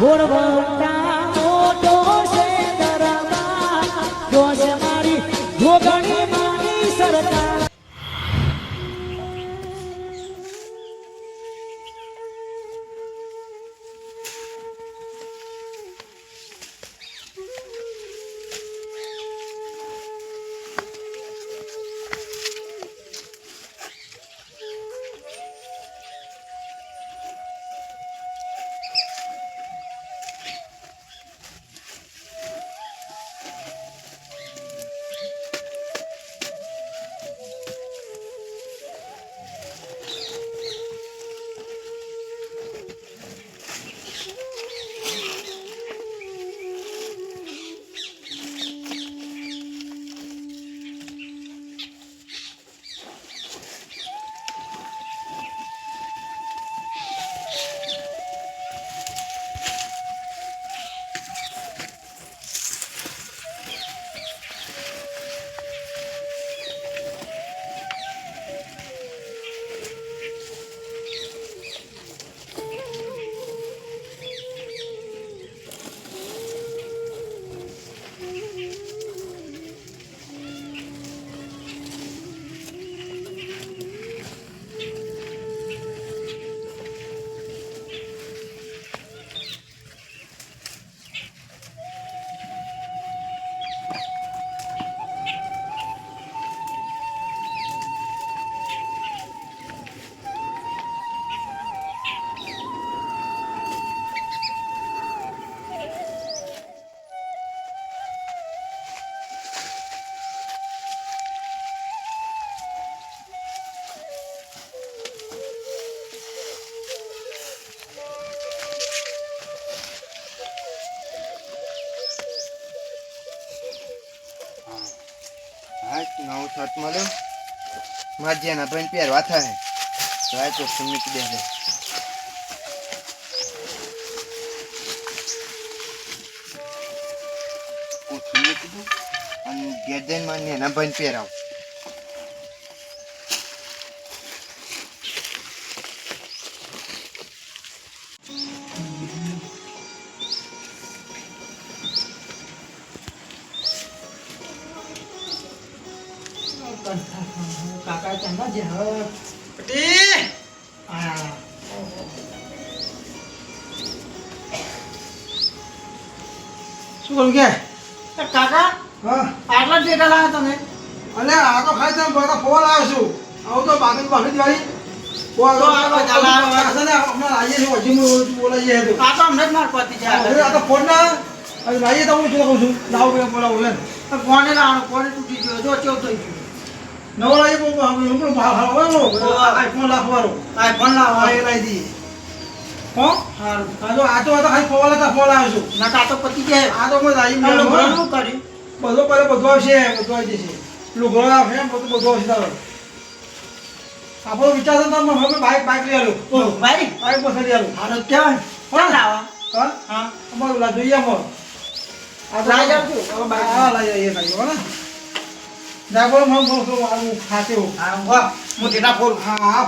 What about that? મળ્યો મારે જેના ભાઈ પહેરવા થાય તો આ ચોખ્ખું મૂકી દે દઉં અને ઘેર જઈને મારે એના ભાઈ પહેરાવ છે હવે પટી. આ શું કરું કે? કાકા હા. આટલા ટેટા લાવ્યા તમે? અલે આ તો ખાલી તમે બધા ફોન આવ્યો છું. આવું તો બાકી બાકી દિવાળી ફોન. ને જ ફોન લાવીએ તો હું શું કહું છું? લાવું બોલાવું કોને લાવવાનો કોને તૂટી ગયો. જો કેવું થઈ ગયું. નવો બહુ હું પણ આવ્યો આઈફોન લાવવા લાવો હા એ લાવી દઈએ હો? સારું આ આ તો આ તો ફોન હતા ફોન આવ્યો છું. ના કા તો પતી જાય. આ તો મેં લાવી તમે કર્યું? બધો પહેલો બધો આવશે બધો આવી જશે. લુગડો આવશે બધું બધું આવશે તારો. આપણો વિચાર તો અમે બાઈક બાઇક લઈ આલું. ભાઈ બાઈક પર ચડી આલું. હારો કોણ લાવા હા? હા? અમારું લા જોઈએ અમારું. આ લાઈ જાઉં છું. હવે હા લઈ જઈએ લઈ હો ને. જા બોલો મને બોલો તો આવું ખાતે હો હા હું ટેટા ફોડું હા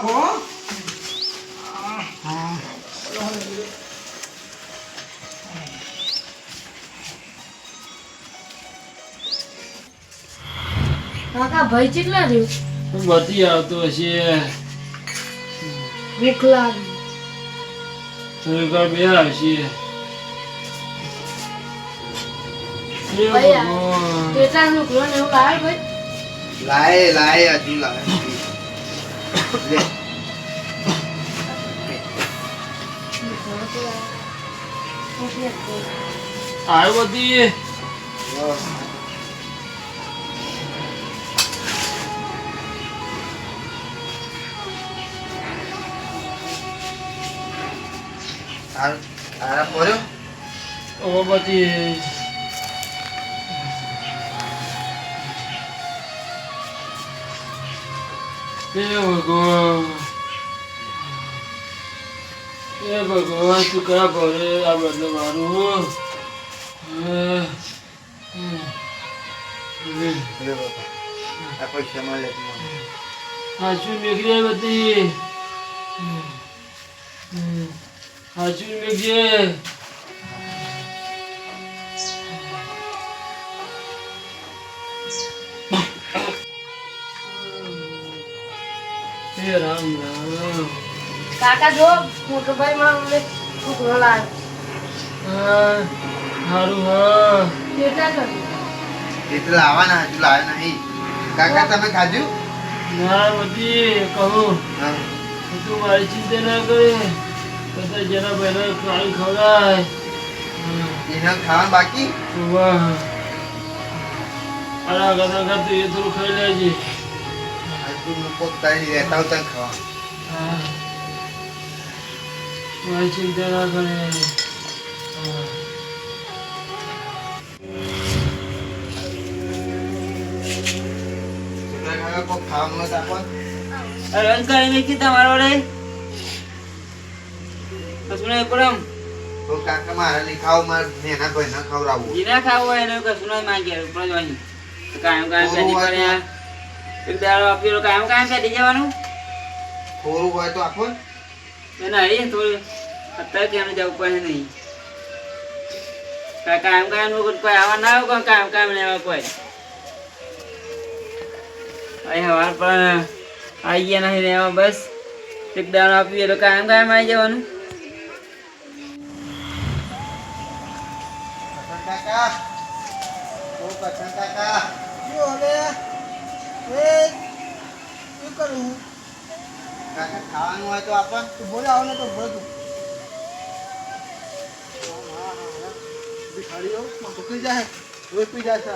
હા. કાકા ભાઈ કેટલા રહ્યું? બધી આવતો હશે. એકલા લાગી થોડીક બે આવશે હે. કેટલા નું ને એવું લાવે ભાઈ? લાય લાય હજુ લાય. આવ્યો બધી. આ આ પડ્યો હવે બધી. હે ભગવાન હે ભગવાન તું કયા ભરે આ બધું મારું? હાજુ મેઘરે બધી. હાજુ મેઘરે Thank you. એ રામ રામ. કાકા જો મોટો ભાઈ મારો છોકરો લાવ હા સારું હા. કેટલા કર્યું એ લાવવાના હજુ લાવ્યા નહીં. કાકા તમે ખાધું? ના બધી કહું. હા. તું મારી ચિંતા ના કરે. કદાચ જરા બહેનો ખાઈ ખવડાય. એના ખાવાનું બાકી? વાહ. અલા ગદા ગા તું એ થોડું ખાઈ લેજે. હજુ મૂકો તારી રહેતા હોતા ખાવા હા. મારી ચિંતા ના કરે હા. કાકા કોઈ ખાવાનું નથી આપવાનું રન કરી મેકી તમારો રે કશું નહીં પડમ તો કાકા મારે નહીં ખાવું મારે નેના ભાઈ ના ખવડાવવું જીરા ખાવું હોય એને કશું નહીં માંગે ઉપર જ વાંચી કાયમ કાયમ પેટી કરે આ. એક દાડો આપી કાયમ કાયમ પેટી જવાનું. થોડું હોય તો આપો ને. હરી થોડું. અત્યારે ક્યાંનું જવું પડે નહીં. કાયમ કાયમ કોઈ આવા ના આવે કોઈ કાયમ કાયમ લેવા કોઈ અહીં હવાર પણ આવી ગયા નથી લેવા બસ. એક દાડો આપીએ તો કાયમ કાયમ આવી જવાનું. કાકા. ઓ કાકા. જો હવે? એ કરું? ખાવાનું હોય તો આપો. ને. તું બોલે આવો ને તો તું. ભિખારીઓ પકડી જાય. રોજ જાય છે.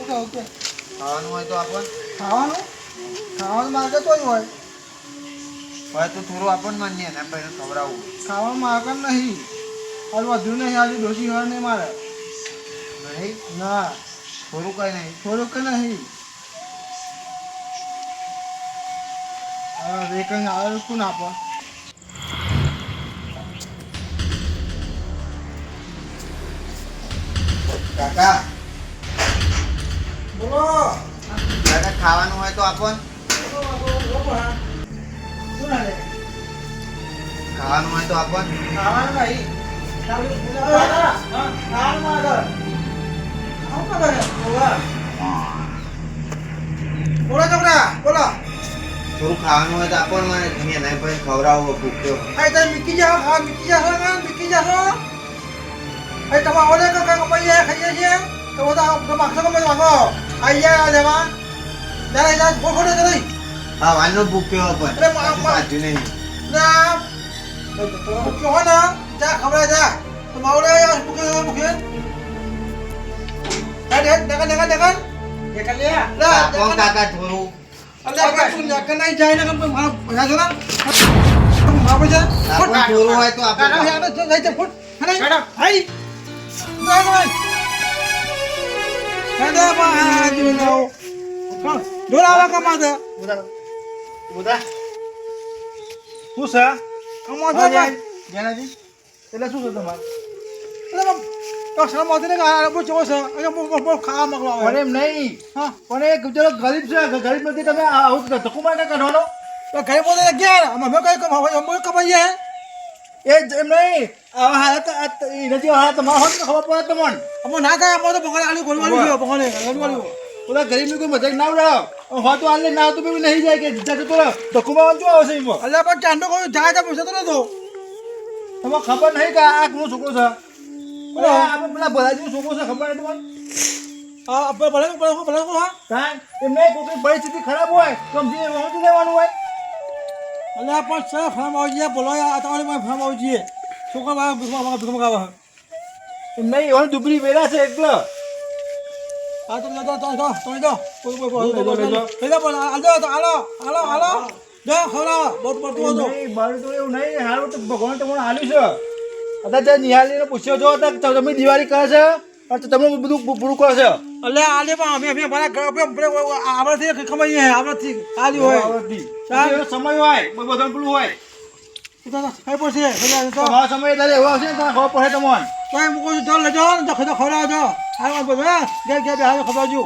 ઓકે ઓકે ખાવાનું હોય તો આપો. ખાવાનું? ખાવાનું માર્ગે હોય. હોય તો થોડું આપો ને મને નેના ભાઈને ખવડાવવું ખાવાનું માર્ગે નહીં. હાલ વધુ નહીં. આજે ડોસી હોય નહીં મારે. નહીં? ના. થોડું કઈ નહીં થોડુંક નહીં. વેકન આવે કોણ આપો કાકા? બોલો. કાકા, ખાવાનું હોય તો આપો. શું ખાવાનું હોય તો આપો ખાવાનું નહીં. બોલા છોકરા બોલો થોડું ખાવાનું હોય તો આપો મારે ખવડાવવું ભૂખ્યો આ તમે મીકી જાઓ હા મીકી જાઓ ને મીકી જાઓ એ તમે ઓલે કે કઈ ખાઈએ છીએ તો બધા તો માગશો કમે માગો આઈ જાય લેવા જાય જાય ભૂખો ને નહીં હા વાનો ભૂખ્યો પણ અરે મા- નહીં ના ભૂખ્યો હોય ને જા ખબર જા. તો માવડે ભૂખ્યો ભૂખ્યો. ડગન ડગન ડગન ડગન એ કરી લે લા આપો ને કાકા થોડું અલ્યા તું ડગન નહીં જાય ને કે મારા ભગા છો ને મારા પૈસા આપો ને થોડું હોય તો આપો કાકા યાર તો લઈ તે ફૂટ હને હાઈ ના ના કાકા બા જીવનો ડોલાવા કમાતે બધા શું છે કમાતો ભાઈ જેનાજી એટલે શું છે તમારે તો શરમ આવતી ને કે આ બહુ ચો છે. અને બહુ ખાવા માંગવા આવે. એમ નહીં. હા. પણ એ ચલો ગરીબ છે ગરીબ નથી તમે આવું ધક્કો માટે કરવાનો તો ઘરે પોતે ગયા અમે કઈ કમાવા કમાઈએ? એ જ એમ નહીં. આવા હાલત ત- નથી હાલત. તમારા હોત તો ખબર પડે તમને. અમે ના ગયા અમે તો બગડે આલુ ગોળવાળી ગયો બગડે ગોળવાળી ઓલા ગરીબની કોઈ મજાક ના ઉડાવો. હોય તો આલે ના તો બી નહીં જાય કે જતો તો ધક્કો મારવાનું શું આવશે એમાં? અલ્યા પણ ચાંદો કોઈ જાય તો પૂછતો નતો. તમને ખબર નહીં કે આ કોનો છોકરો છે. આપણે પેલા ભલાજીનો છોકરો છે ખબર આ આપણે ભલે ભલે ભલે હા. કાંઈ એમ નહીં કોઈ પરિસ્થિતિ ખરાબ હોય તો સમજી સમજી લેવાનું હોય. અલ્યા પણ સર ફાર્મ આવી ગયા બોલો આ તમારે પાસે ફાર્મ આવી જઈએ. છોકરા બાળક ભૂખમાં ભૂખ મગાવા નહીં એવાનું દુબળી વેરા છે એટલે આ તો તો તો તો તો તો કોઈ કોઈ પણ આલો આલો આલો આલો જો બહુ પડતું હતું મારું તો એવું નહીં હારું તો ભગવાન તમને હાલ્યું છે. અત્યારે ત્યાં નિહાળીને પૂછ્યો છો તમે દિવાળી કરે છે? અને તો તમે બધું પૂરું કરો છો? એટલે આજે પણ અમે અમે મારા ઘર આપણે આપણે કમાઈએ આલી હોય. આવડતી. સમય હોય બધું પેલું હોય. તો તો કઈ પડશે તો સમય ત્યારે એવો આવશે ને તમને ખબર પડે તમને. તો એમ કહું છું ચાલ લેજો ને તો ખવડાવજો આ બધું હા? ઘેર ઘેર બેહાડો ખવડાવજો.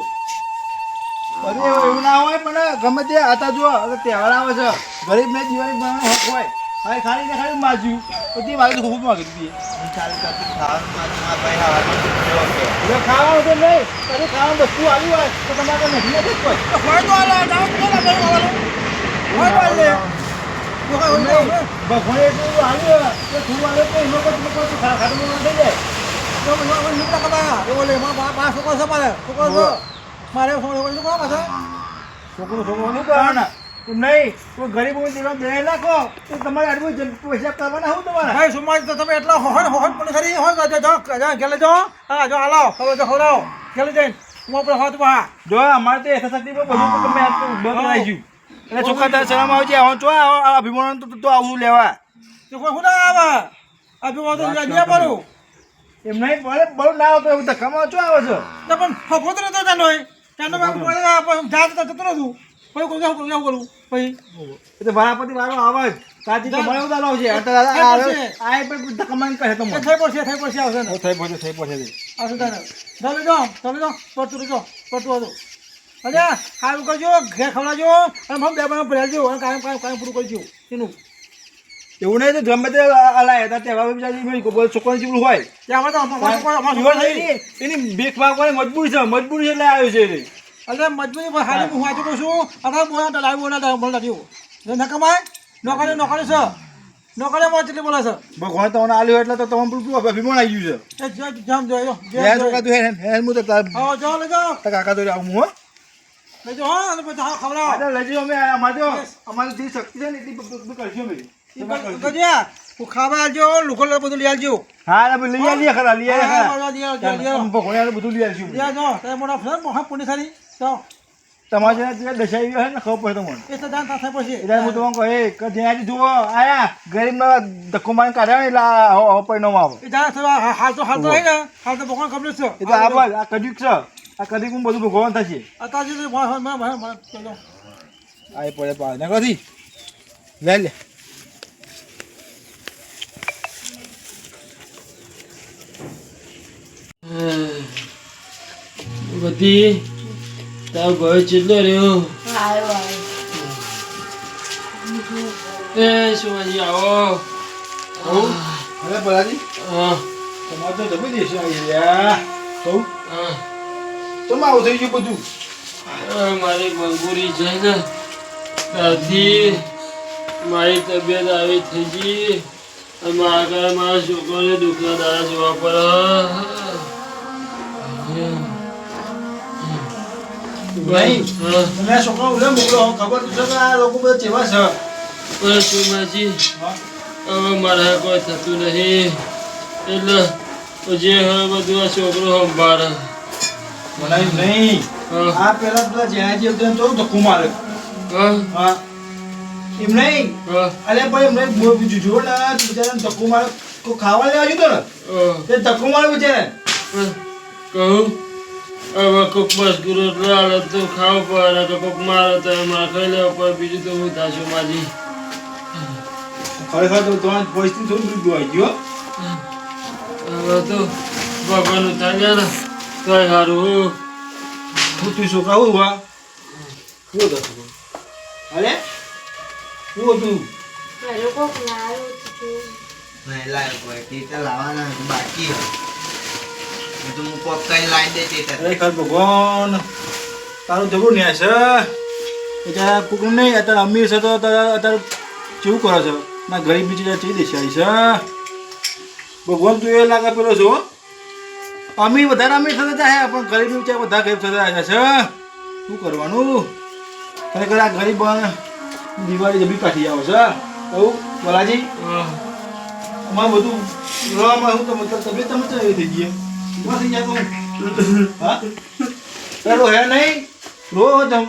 બધું એવું ના હોય પણ ગમે તે હતા જો હવે તહેવાર આવે છે. ગરીબને દિવાળી બનાવવાનો હક હોય. ખાલી ખાલી ને ખાલી માજ્યું પછી મારે ખૂબ માગી દીધી ખાવાનું ભાઈ તો નહીં તારે ખાવાનું વસ્તુ આવી હોય તો તમારે નથી નથી કોઈ ભાઈ ભગવાન એટલું આવ્યું તું આવે તો એનો કોઈ તમે કોઈ ખા ખાતું થઈ જાય છોકરો છોકરો નહીં શું કરવાના નહીં કોઈ ગરીબ હોય બે નાખો. તો તમારે આટલું પૈસા કરવાના શું તમારે. ભાઈ સુમાજ તો તમે એટલા હોય હોય પણ ખરી હોય જો જો ગેલે જો હા. જો હાલો હવે જો ખવડાવો ગેલે જઈને. હું આપણે જો અમારે તો યથાશક્તિ પર બધું તમે બંધ કરાવી ગયું. એટલે છોકરા તારે શરમ આવે છે હવે જો અભિમાન તો તો આવું લેવા. તો કોઈ હું ના આવે? અભિમાન તો એમ નહીં ભલે બહુ ના આવતો એવું ધક્કામાં શું આવે છે? તો પણ ફફો તો નતો પડે જાત તો જતો નતું પછી કોઈ જાવ જાવ કરું? પછી એટલે તો વારાપતિ વારો આવે જ કાજી તો મને ઉદારો આવશે આ તો પણ કમાન કહે તો થઈ પડશે થઈ પડશે આવશે ને. થઈ પડશે થઈ પડશે આવશે તને ચાલો જો તમે જો પડતું જો પડતું હતું. અરે સારું કરજો ઘેર ખવડાવજો. અને મને બે બનાવ ભરાજો અને કાયમ કાયમ કાયમ પૂરું કરજો. એનું. એવું નહીં તો ગમે તે અલાય હતા. તહેવાર બીજા છોકરાની જેવું હોય. ત્યાં તો અમારા છોકરો અમારા નહીં, એની બેખ ભાગવાની મજબૂરી છે. મજબૂરી છે એટલે આવ્યો છે. એ. અરે મજબૂરી પર હાલી હું વાંચું કહું છું અત્યારે બોલા ડલાવી બોલા બોલા દીધું ન કમાય નોકરી નોકરી છે નોકરી માં કેટલી બોલે છે ભગવાન તમને આલ્યું એટલે તો તમને પૂરું અભિમાન આવી ગયું એ જો જામ જોયો છે યાર તો કાતું હેન હેન મુ તો આવો જાઓ લેજો તાર કાકા તો આવું હું હો લેજો હા અને પછી હા ખવડાવ અરે લેજો અમે અમારે તો અમારી જે શક્તિ છે ને એટલી બધું કરજો અમે ખાવા આવજો લોકો બધું લઈ આવજો હા લઈ આવી ખરા લઈ આવી હા, ખરા હા, આવજો, આવજો. ભગવાન બધું લઈ આવીશું લઈ આવજો મોટા ફોન મોટા પુણ્ય ખાલી જાઓ તમારે જે દશાઈ હોય ને ખબર પડે તમને. એ તો દાન થાય પછી. એટલે હું તમને કહે કે જ્યાં જુઓ આયા ગરીબમાં ધક્કો મારીને કાઢ્યા ને એટલે આ હવે પરિણામ આવે એ દાન થવા હા- હાલ તો હાલ તો ને હાલ તો ભગવાન ખબર છે. એટલે આ બસ આ કદીક છે. આ કજુક બધું ભગવાન થશે. અત્યારે. આ પડે પાડે ને કદી. લે લે. બધી તારો ભાઈ ચેટલો રહ્યો. એ શિવાજી આવો. અરે બરાજી હા. તમારે તો જમી દેશે યાર. કહું હા. તમે આવું થઈ ગયું બધું? મારી મજબૂરી છે ને. ત્યાંથી મારી તબિયત આવી થઈ ગઈ. મારા ઘરે મારા છોકરાને દુઃખના દાડા જોવા પડે. નહીં. મેં છોકરો ઉલે મોકલો. ખબર તો છે કે આ લોકો બધા ચેવા છે? પણ સુમાજી હવે મારા કોઈ થતું નહીં. એટલે જે હવે બધું આ છોકરો સંભાળે. મનાયું નહીં. આ પેલા પેલા જ્યાં જે તો ધક્કો મારે હા. હા. એમ નહીં? અરે ભાઈ એમને બો- બીજું જો ને બિચારાને ધક્કો મારે ખાવા લેવા ગયું તો ને? તે ધક્કો મારે બિચારાને? કહું? હવે કોક બસ ગુરુ લાલે તો ખાવ પડે કે કોક મારો તો એમાં ખાઈ લેવા પડે બીજું તો હું થાશું માજી. ખરેખર તો તમારી પરિસ્થિતિ થોડું દૂર આવી ગયો હવે તો ભગવાન ઉતાર્યા ને તો સારું હું. હું તું છોકરા હું વા શું હતો અરે શું હતું લાવ્યો કોઈ ટેટર લાવવાના હજુ બાકી. એ હું કોક કઈ લાવી દે ખરેખર ભગવાન તારું જબરું ન્યાય છે. એટલે કુકુમ નહીં અત્યારે અમીર છે તો અત્યારે કેવું કરો છો? ના ગરીબ બીજી ચી આવી છે. ભગવાન તું એ લાગે પેલો છો? અમીર વધારે અમીર થતા જાય પણ ગરીબ બિચારા બધા ગરીબ થતા છે. શું કરવાનું? ખરેખર આ ગરીબ દિવાળી જબી કાઢી આવો છે. કહું બોલાજી? અમારે બધું રોવામાં શું તો મતલબ તબિયત તમે થઈ ઊભા થઈ જાય તો હા પેલો હે નહીં રો તમ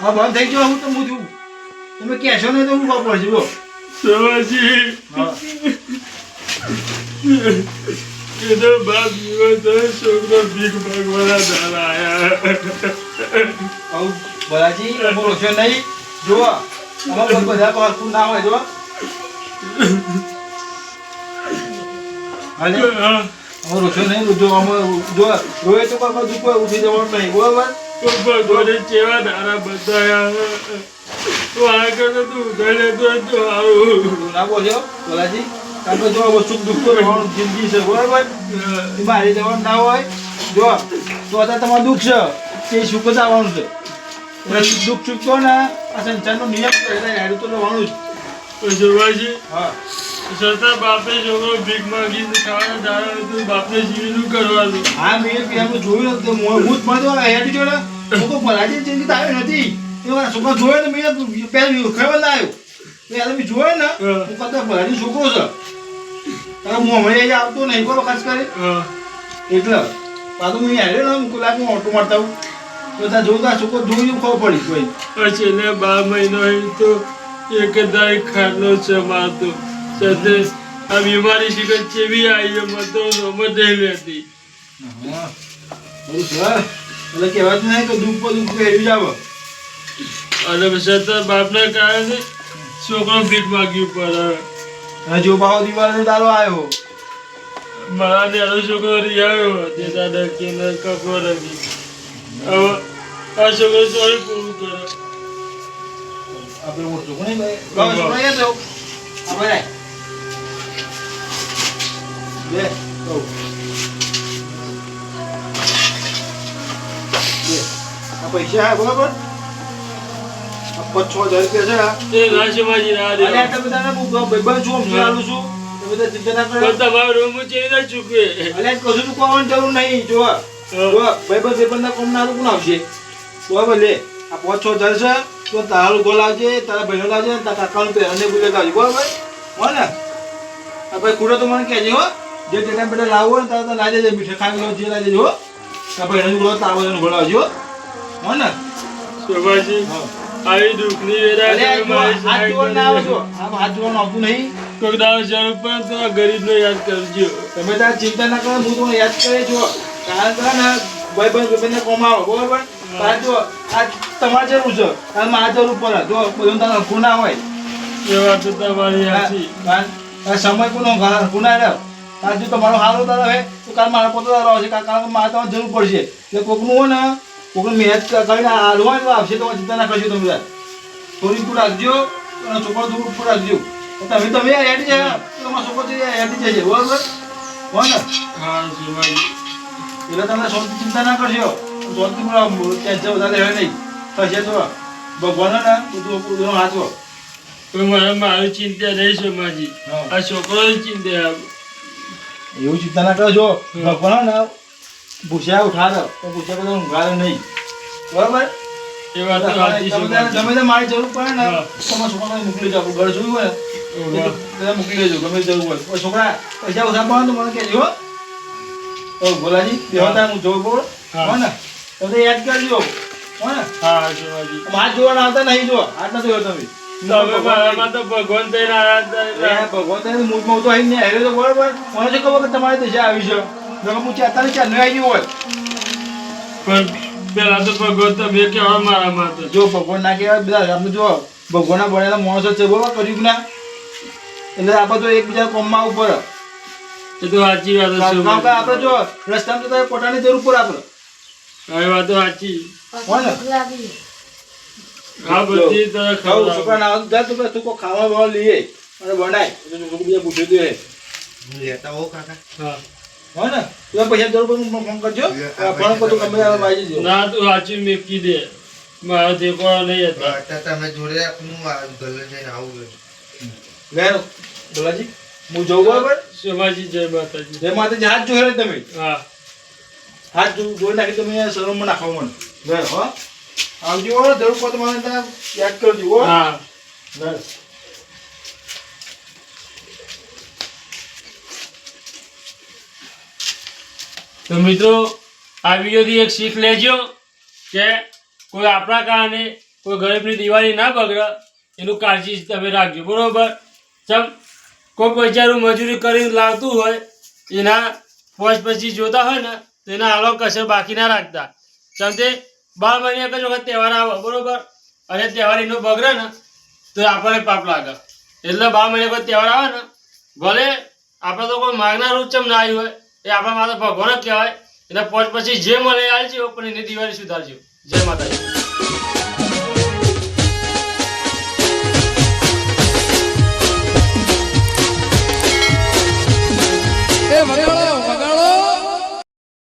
હા બંધ થઈ ગયો હું તો મૂજું તમે કહેશો નહીં તો હું વાપર છું લો સવાજી હા એ તો બાપ જીવો છોકરો ભીખ ભાગવાના દાડા આયા આવું બલાજી બોલો છો નહીં જોવા અમારે બધા તો ના હોય જો હાલે હા. અમે રોશો નહીં જો અમે જો રોય તો કોઈ બધું કોઈ ઉઠી જવાનું નહીં બરાબર? ભગવાને કેવા દાડા બતાયા તો આ કરતો તું ઉધાર લેતો તો તું ના બોલ્યો બોલાજી. કારણ જો હવે દુઃખ તો રહેવાનું જિંદગી છે બરાબર? એમાં હારી જવાનું ના હોય. જો તો અત્યારે તમારું દુઃખ છે તે સુખ જ આવવાનું છે. દુઃખ સુખ તો ને આ સંસારનો નિયમ છે એટલે તો રહેવાનું જ. જોવાજી હા. છતાં બાપે છોકરો ભીખ માંગીને ખાવાના દાડા તો બાપને જીવનું કરવાનું? હા મેં પેલું જોયું તો હું જ મળતો હેડી જોડે. હું તો ભલાજી જિંદગી તો આવી નથી. એ મારા છોકરા જોયો ને મેં પેલું ખબર ના આવ્યો. એટલે મેં જોયો ને હું. કદાચ ભલાજી છોકરો છે. તારે હું હમણાં આવતો નહીં બોલો ખાસ કરી એટલે પાછું હું હેડ્યો ને હું કલાક હું ઓટો મારતા હું તો ત્યાં જોતા છોકરો જોયું ખબર પડી કોઈ. પછી ને બાર મહિનો તો એક દાય ખાનો છે મારતો સાથે આ બીમારી શિકત ચેવી આવી એમ તો સમજ નહીં લેતી છે એટલે કહેવાય નહીં કે દુઃખ પર દુઃખ હેરી જાવ અને પછી બાપના કારણે છોકરો ભીખ માગ્યું અને જો બાવો દિવાળીનો દારો આવ્યો. મારા નેનો છોકરો રિયાયો તે દાદા કે ન કપડો રવી હવે આ છોકરો સોરી પૂરું કરે. આપણે ઓછું કોને ભાઈ. આપણે પૈસા બરાબર પાંચ છ હજાર રૂપિયા છે દે તમે બધાને હું છું આલું છું તમે અલ્યા કશું તું કોવાની જરૂર નહીં જો જો ભાઈબંધના કોમ ના કોણ આવશે બરાબર લે આ પાંચ છ હજાર છે તારું ગોળ આવજે તારા ભાઈનો લાવજે તારા કાકાનું પહેરને બુલેટ આવજે બરાબર હો ને આ ભાઈ કુડો તો મને કહેજે હો. જે ટેટા પેટા લાવવો હોય ને તારે લાવી દેજે મીઠે ખાઈ લો જે લાવી દેજો હો. એનું ભાઈનો ગોળો તાવો એનું ગોળો આવજો હો. ને? શોભાજી. આવી દુઃખની તમે હાથ જોવાનું ના આવજો આમ હાથ જોવાનું આવતું નહીં. કોઈક દાડો જરૂર પણ તો ગરીબને યાદ કરજો. તમે તાર ચિંતા ના કરો હું તમને યાદ કરે છો કારણ કે ને ભાઈ ભાઈ ભાઈ કોમ આવો બરોબર? તાર જો આ તમારે જરૂર છે. તાર મારે જરૂર પડે. જો બધું તારે હરખું હોય. એ વાત તો તમારી સાચી સમય કોનો ગુના ના રહે જો તમારો હારો તારો હે તો કાલ મારા પોતે તારો આવશે કારણ કે મારે તમારે જરૂર પડશે. એટલે કોકનું હોય ને કોકનું મહેનત કરીને હાલવા એટલે આવશે તમારે ચિંતા ના કરજો તમે થોડી ફૂટ રાખજો અને છોકરો થોડું ફૂટ રાખજો. તમે તમે જાય તો તમારો છોકરો છે હેડી જશે બરોબર? હોય ને? એટલે તમે સૌથી ચિંતા ના કરજો સૌથી ટેન્શન વધારે હોય નહીં. થશે તો ભગવાન ને બધું બધું મારે મારી ચિંતા નહીં શોભાજી હા. આ છોકરો ચિંતા. એવું ચિંતા ના કરજો ભગવાન ને ભૂસ્યા ઉઠાડો. તો ભૂસ્યા બધા ઊંઘાડો નહીં. બરાબર? ગમે તે મારી જરૂર પડે ને. તમારા છોકરાને મોકલી જાઓ. ઘર જોયું હોય બધા મોકલી દેજો ગમે જરૂર હોય. છોકરા પૈસા ઓછા પડે તો મને કહેજો. ભોલાજી બેહતા હું જોઉં બોલ. હા. ને તમે યાદ કરજો. હો ને. હા હાથ જોવાના આવતા નહીં જો. હાથ નથી જોયો તમે. ભગવાન ભગવાન તને મૂળમાં તો આવીને હેર્યો તો બરોબર. મને ખબર કે તમારી દેશે આવી છે? નકર હું ચાર આવી હોય. પણ પેલા તો ભગવાન તમે કેવા મારા તો જો ભગવાન ના કહેવાય બધા આપણે જો ભગવાનના ભણેલા માણસો છે બરોબર કર્યું ના એટલે આપણે તો એકબીજા કોમમાં ઉપર. એ તો સાચી વાત છે આપણે જો રસ્તામાં જતા પોતાની જરૂર પડે આપણે. હવે વાત તો સાચી. હોય બધી ખાવું જા તું તું ખાવા લઈએ. અને બનાય બીજા હું લેતા હોઉં કાકા. હા. હોય ને? તું પૈસા જરૂર પડે ફોન કરજો. ફોન કરજો ગમે ત્યારે આવી જજો ના તું સાચી મેકી દે. મારા દેખવા નહીં હતા. તમે જોડે હું ગલે જઈને આવું છું. લે હું જઉં બરોબર? શોભાજી જય માતાજી. જે માથે હાથ જોઈ તમે? હા. હાથ જોઈ નાખી તમે શરમમાં નાખવા મને હો. આવજો જરૂર પડે મને યાદ કરજો હો. હા. બસ. તો મિત્રો આ વિડીયોથી એક શીખ લેજો કે કોઈ આપણા કારણે કોઈ ગરીબની દિવાળી ના બગડે એનું કાળજી તમે રાખજો બરોબર? ચમ કોઈ પૈસાનું મજૂરી કરીને લાવતું હોય એના પોચ પછી જોતા હોય ને તો એના હાલો કસર બાકી ના રાખતા. ચમ તે બાર મહિના એક વખત તહેવાર આવે, બરોબર? અને તહેવાર એનો બગડે ને, તો આપણને પાપ લાગે. એટલે બાર મહિના કોઈ તહેવાર આવે ને, ભલે આપણે તો કોઈ માગના રૂપ ના આવ્યું હોય, એ આપણા માતા ભગવાન જ કહેવાય. એટલે પોચ પછી જે મળે આવજો પણ એની દિવાળી સુધારજો. જય માતાજી. મને